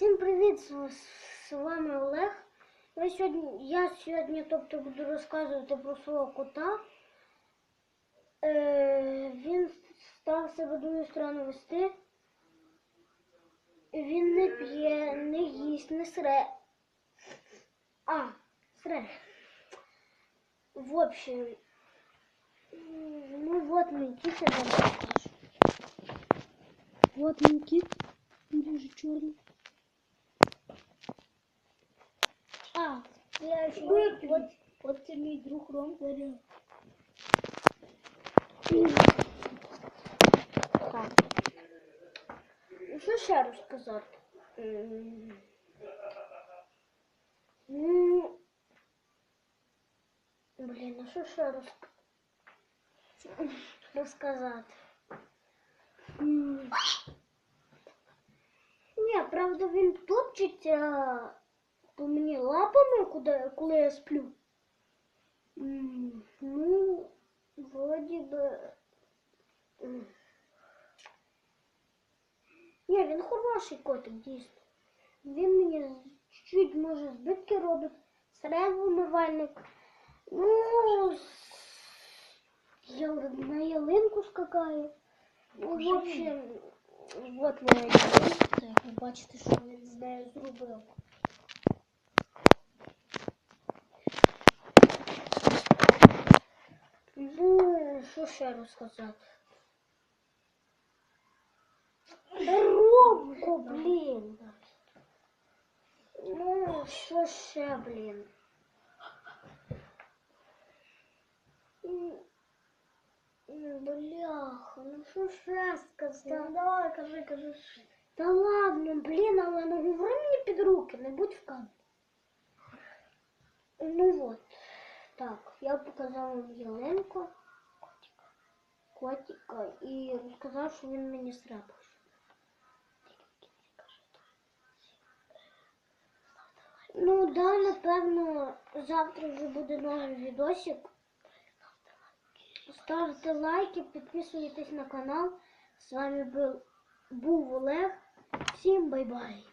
Всім привіт! З, вами Олег. Я сьогодні, я сьогодні тобто, буду розказувати про свого кота. Е, він став себе дуже странно вести. Він не п'є, не їсть, не сре. А, сре. В общем, ну вот мій кіт. Вот мій кіт, дуже чорний. А, я ще от, от це мій друг Ром. Так. Ну, Що ще розказати? М, Ну, блін, ну що ще роз... розказати? М. Ні, правда, він топчеться по мені лапами, куди, коли я сплю. М, Ну, вроді би. м. Ні, він хороший котик, дійсно. Він мені з- чуть-чуть може збитки робить. Сре вимивальник. Ну, с- ял- на ялинку скакає. Ну, в Покажи общем, от моя ялинка, як ви бачите, що він з нею зробив. що ще розказати? Ромко, блін. Ну, що ще, блін? М, м, Бляха, ну що ще сказати? Ну, давай, кажи, кажи. Та ладно, блін, але не говори мені під руки, не будь в камері. Ну от. Так, я показав вам Єленку, котика, і розказав, що він мені срапав. Ну да, напевно, завтра вже буде новий відосик. Ставте лайки, підписуйтесь на канал. З вами був, був Олег. Всім бай-бай.